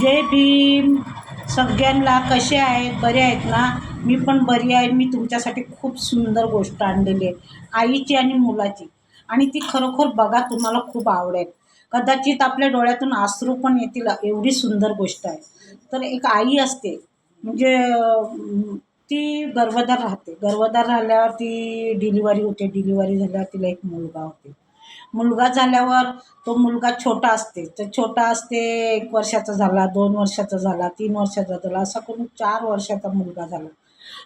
जय भीम. सगळ्यांना कसे आहेत? बरे आहेत ना? मी पण बरी आहे. मी तुमच्यासाठी खूप सुंदर गोष्ट आणलेली आहे. आईची आणि मुलाची. आणि ती खरोखर बघा तुम्हाला खूप आवडेल. कदाचित आपल्या डोळ्यातून आसरू पण येतील. एवढी सुंदर गोष्ट आहे. तर एक आई असते. म्हणजे ती गर्भधार राहते. गर्भदार राहिल्यावर ती डिलिव्हरी होते. डिलिव्हरी झाल्यावर तिला एक मुलगा होते. मुलगा झाल्यावर तो मुलगा छोटा असते. तर छोटा असते एक वर्षाचा झाला दोन वर्षाचा झाला तीन वर्षाचा झाला असा करून चार वर्षाचा मुलगा झाला.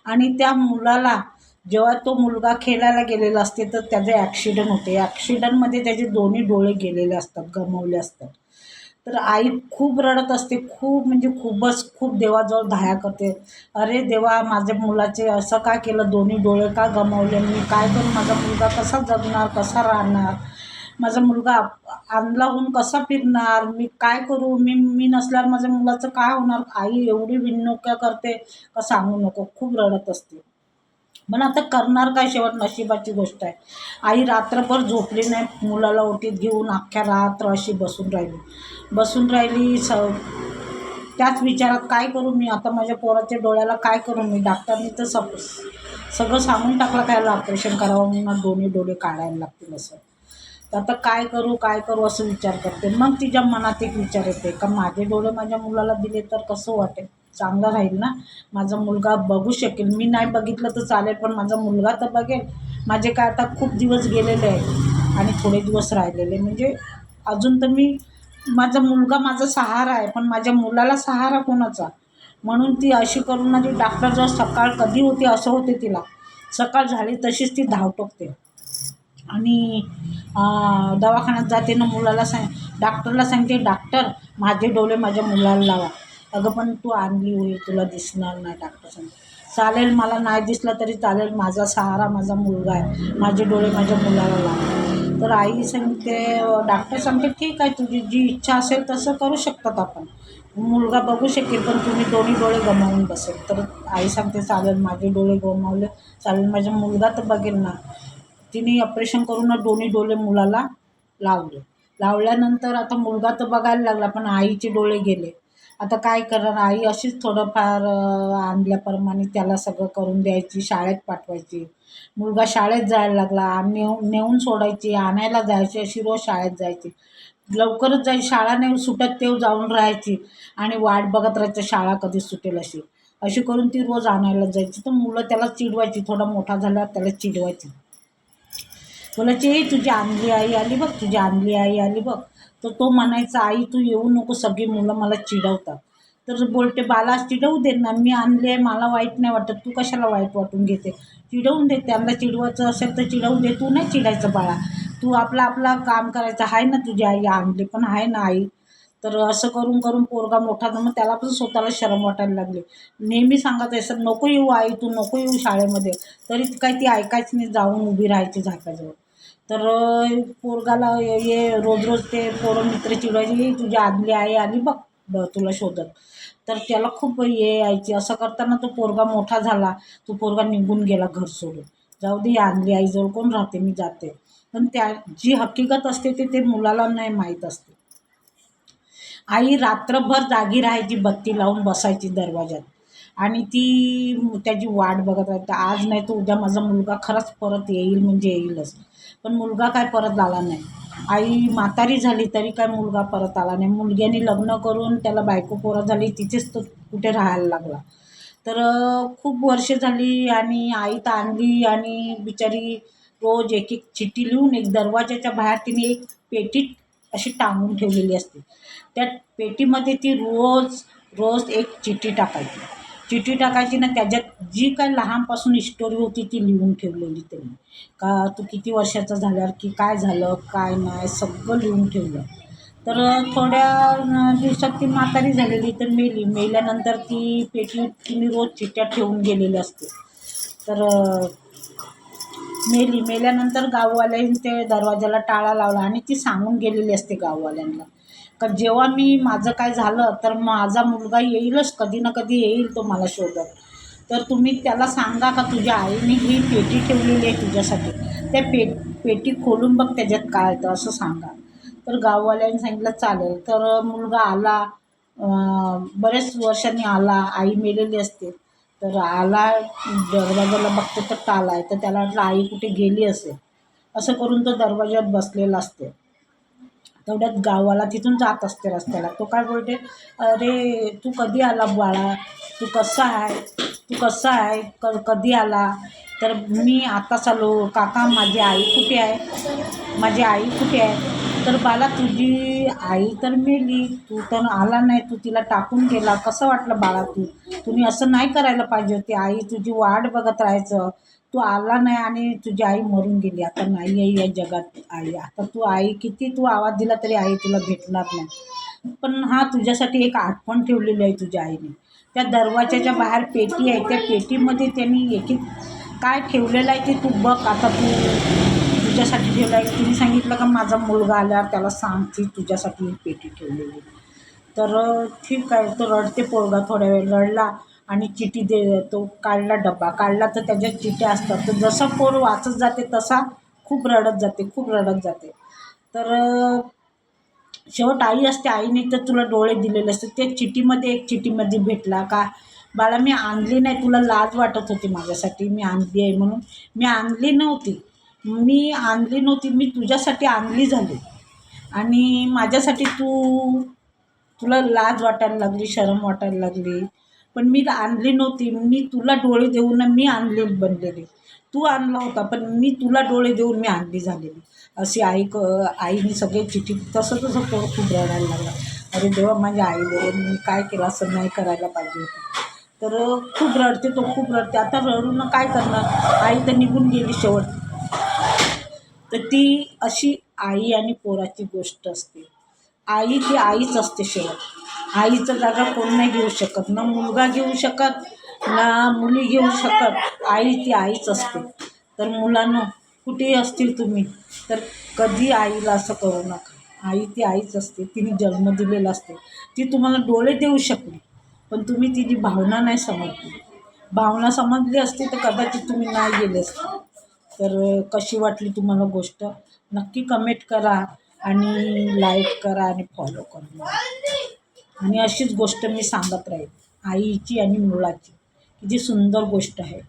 आणि त्या मुलाला जेव्हा तो मुलगा खेळायला गेलेला असते तर त्याचे ॲक्सिडंट होते. ॲक्सिडंटमध्ये त्याचे दोन्ही डोळे गेलेले असतात गमावले असतात. तर आई खूप रडत असते खूप म्हणजे खूपच खूप देवाजवळ धाया करते. अरे देवा माझ्या मुलाचे असं का केलं? दोन्ही डोळे का गमावले? मी काय करू? माझा मुलगा कसा जगणार कसा राहणार? माझा मुलगा आणला होऊन कसा फिरणार? मी काय करू? मी मी नसल्यावर माझ्या मुलाचं काय होणार? आई एवढी विनोक्या करते का सांगू नको? खूप रडत असते. पण आता करणार काय शेवट? नशिबाची गोष्ट आहे. आई रात्रभर झोपली नाही. मुलाला ओटीत घेऊन अख्ख्या रात्र अशी बसून राहिली. बसून राहिली स त्याच विचारात काय करू मी? आता माझ्या पोराच्या डोळ्याला काय करू मी? डॉक्टरनी तर सग सगळं सांगून टाकलं काय ऑपरेशन करावं? म्हणून दोन्ही डोळे काढायला लागतील असं. तर आता काय करू काय करू असं विचार करते. मग तिच्या मनात एक विचार येते का माझे डोळे माझ्या मुलाला दिले तर कसं वाटेल? चांगलं राहील ना? माझा मुलगा बघू शकेल. मी नाही बघितलं तर चालेल पण माझा मुलगा तर बघेल. माझे काय आता खूप दिवस गेलेले आहे आणि थोडे दिवस राहिलेले. म्हणजे अजून तर मी माझा मुलगा माझा सहारा आहे पण माझ्या मुलाला सहारा कोणाचा? म्हणून ती अशी करून माझी डॉक्टर डॉक्टरजवळ सकाळ कधी होते असं होते तिला. सकाळ झाली तशीच ती धाव टोकते आणि दवाखान्यात जाते ना मुलाला सांग डॉक्टरला सांगते डॉक्टर माझे डोळे माझ्या मुलाला लावा. अगं पण तू आणली होईल तुला दिसणार नाही डॉक्टर सांगते. चालेल मला नाही दिसला तरी चालेल माझा सहारा माझा मुलगा आहे माझे डोळे माझ्या मुलाला लावा. तर आई सांगते डॉक्टर सांगते ठीक आहे तुझी जी इच्छा असेल तसं करू शकतात आपण. मुलगा बघू शकेल पण तुम्ही दोन्ही डोळे गमावून बसेल. तर आई सांगते चालेल माझे डोळे गमावले चालेल माझा मुलगा तर बघेल ना. तिने ऑपरेशन करून दोन्ही डोळे मुलाला लावले. लावल्यानंतर आता मुलगा तर बघायला लागला पण आईचे डोळे गेले. आता काय करणार? आई अशीच थोडंफार आणल्याप्रमाणे त्याला सगळं करून द्यायची शाळेत पाठवायची. मुलगा शाळेत जायला लागला नेऊ नेऊन सोडायची आणायला जायची अशी रोज शाळेत जायची. लवकरच जाई शाळा नाही सुटत तेव्हा जाऊन राहायची. आणि वाट बघत राहायचं शाळा कधी सुटेल अशी. अशी करून ती रोज आणायला जायची. तर मुलं त्याला चिडवायची थोडा मोठा झाल्यावर त्याला चिडवायची. बोलायची तुझी आणली आई आली बघ तुझी आणली आई आली बघ. तर तो म्हणायचा आई तू येऊ नको सगळी मुलं मला चिडवतात. तर बोलते बाला चिडवू दे ना मी आणली आहे मला वाईट नाही वाटत तू कशाला वाईट वाटून घेते? चिडवून दे त्यांना चिडवायचं असेल तर चिडवून दे तू नाही चिडायचं बाळा. तू आपला आपला काम करायचं आहे ना तुझी आई आणली पण आहे ना आई. तर असं करून करून पोरगा मोठा तर मग त्याला पण स्वतःला शरम वाटायला लागली. नेहमी सांगत आहे सर नको येऊ आई तू नको येऊ शाळेमध्ये. तरी काही काय ती ऐकायच नाही जाऊन उभी राहायची झाकाजवळ. तर पोरगाला ये रोज रोज ते पोरं मित्र चिडवायचे तुझी आदली आई आली बघ ब तुला शोधत. तर त्याला खूप ये यायची. असं करताना तो पोरगा मोठा झाला. तो पोरगा निघून गेला घर सोडून. जाऊ दे आदली आईजवळ कोण राहते? मी जाते. पण त्या जी हकीकत असते ते ते मुलाला नाही माहीत असते. आई रात्रभर जागी राहायची बत्ती लावून बसायची दरवाजात आणि ती त्याची वाट बघत राहते. आज नाही तर उद्या माझा मुलगा खरंच परत येईल म्हणजे येईलच. पण मुलगा काय परत आला नाही. आई म्हातारी झाली तरी काय मुलगा परत आला नाही. मुलग्याने लग्न करून त्याला बायको पोरं झाली तिथेच तो कुठे राहायला लागला. तर खूप वर्ष झाली आणि आई तर आणली आणि बिचारी रोज एक एक चिठ्ठी लिहून एक दरवाजाच्या बाहेर तिने एक पेटी अशी टांगून ठेवलेली असते. त्या पेटीमध्ये ती रोज रोज एक चिठ्ठी टाकायची. चिठ्ठी टाकायची ना त्याच्यात जी काय लहानपासून स्टोरी होती ती लिहून ठेवलेली त्यांनी. का तू किती वर्षाचा झाल्यावर की काय झालं काय नाही सगळं लिहून ठेवलं. तर थोड्या दिवसात ती म्हातारी झालेली तर मेली मेल्यानंतर ती पेटी तिने रोज चिठ्ठ्या ठेवून गेलेली असते. तर मेली मेल्यानंतर गाववाल्यांनी ते दरवाजाला टाळा लावला आणि ती सांगून गेलेली असते गाववाल्यांना. का जेव्हा मी माझं काय झालं तर माझा मुलगा येईलच कधी ना कधी येईल तो मला शोधत. तर तुम्ही त्याला सांगा का तुझ्या आईने ही पेटी ठेवलेली आहे तुझ्यासाठी. त्या पे पेटी खोलून बघ त्याच्यात काय येतं असं सांगा. तर गाववाल्यांनी सांगितलं चालेल. तर मुलगा आला बरेच वर्षांनी आला आई मेलेली असते. तर आला दरवाजाला बघतो तर टाला आहे. तर त्याला वाटलं आई कुठे गेली असेल? असं करून तो दरवाजात बसलेला असते. तेवढ्यात गावाला तिथून जात असते रस्त्याला. तो काय बोलते अरे तू कधी आला बाळा तू कसा आहे? तू कसा आहे? क कधी आला? तर मी आताच आलो. काका माझी आई कुठे आहे? माझी आई कुठे आहे? तर बाला तुझी आई तर मेली. तू तर आला नाही. तू तिला टाकून गेला. कसं वाटलं बाळा तू? तुम्ही असं नाही करायला पाहिजे होती. आई तुझी वाट बघत राहायचं. तू आला नाही आणि तुझी आई मरून गेली. आता नाही आई या जगात आई. आता तू आई किती तू आवाज दिला तरी आई तुला भेटणार नाही. पण हा तुझ्यासाठी एक आठवण ठेवलेली आहे तुझ्या आईने. त्या दरवाजाच्या बाहेर पेटी आहे. त्या पेटीमध्ये त्यांनी एक एक काय ठेवलेलं आहे ते तू बघ. आता तू तुझ्यासाठी ठेवलं आहे तिने सांगितलं का माझा मुलगा आल्यावर त्याला सांग ती तुझ्यासाठी ही पेटी ठेवलेली आहे. तर ठीक आहे. तो रडते पोरगा थोड्या वेळ. रडला. आणि चिठी दे तो काढला डब्बा. काढला तर त्याच्यात चिट्या असतात. तर जसं पोर वाचत जाते तसा खूप रडत जाते खूप रडत जाते. तर शेवट आई असते आईने तर तुला डोळे दिलेले असते त्या चिठीमध्ये एक चिठीमध्ये भेटला का बाळा मी आणली नाही तुला लाज वाटत होती माझ्यासाठी. मी आणली आहे म्हणून मी आणली नव्हती. मी आणली नव्हती मी तुझ्यासाठी आणली झाली. आणि माझ्यासाठी तू तुला लाज वाटायला लागली शरम वाटायला लागली. पण मी आणली नव्हती. मी तुला डोळे देऊन मी आणली बनलेली. तू आणला होता पण मी तुला डोळे देऊन मी आणली झालेली. अशी आई क आईने सगळे चिठी तसं तसं तो खूप रडायला लागला. अरे देवा माझ्या आईबरोबर मी काय केलं असं नाही करायला पाहिजे होतं. तर खूप रडते तो खूप रडते. आता रडून काय करणार? आई तर निघून गेली शेवट. तर ती अशी आई आणि पोराची गोष्ट असते. आई ती आईच असते शेवट. आईचं जागा कोण नाही घेऊ शकत ना मुलगा घेऊ शकत ना मुली घेऊ शकत. आई ती आईच असते. तर मुलांना कुठेही असतील तुम्ही तर कधी आईला असं करू नका. आई ती आईच असते तिने जन्म दिलेला असते. ती तुम्हाला डोळे देऊ शकली पण तुम्ही तिची भावना नाही समजली. भावना समजली असती तर कदाचित तुम्ही नाही गेले असते. तर कशी वाटली तुम्हाला गोष्ट? नक्की कमेंट करा आणि लाईक करा आणि फॉलो करा. आणि अशीच गोष्ट मी सांगत राहील आईची आणि मुलाची किती सुंदर गोष्ट आहे.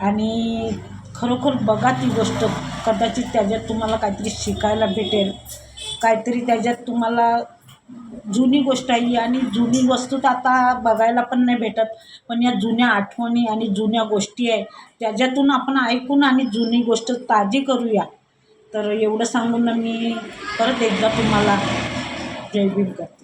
आणि खरोखर बघा ती गोष्ट कदाचित त्याच्यात तुम्हाला काहीतरी शिकायला भेटेल काहीतरी त्याच्यात तुम्हाला जुनी गोष्ट आहे ही आणि जुनी वस्तू तर आता बघायला पण नाही भेटत पण या जुन्या आठवणी आणि जुन्या गोष्टी आहे त्याच्यातून आपण ऐकून आणि जुनी गोष्ट ताजी करूया. तर एवढं सांगून मी परत एकदा तुम्हाला जय भीम करते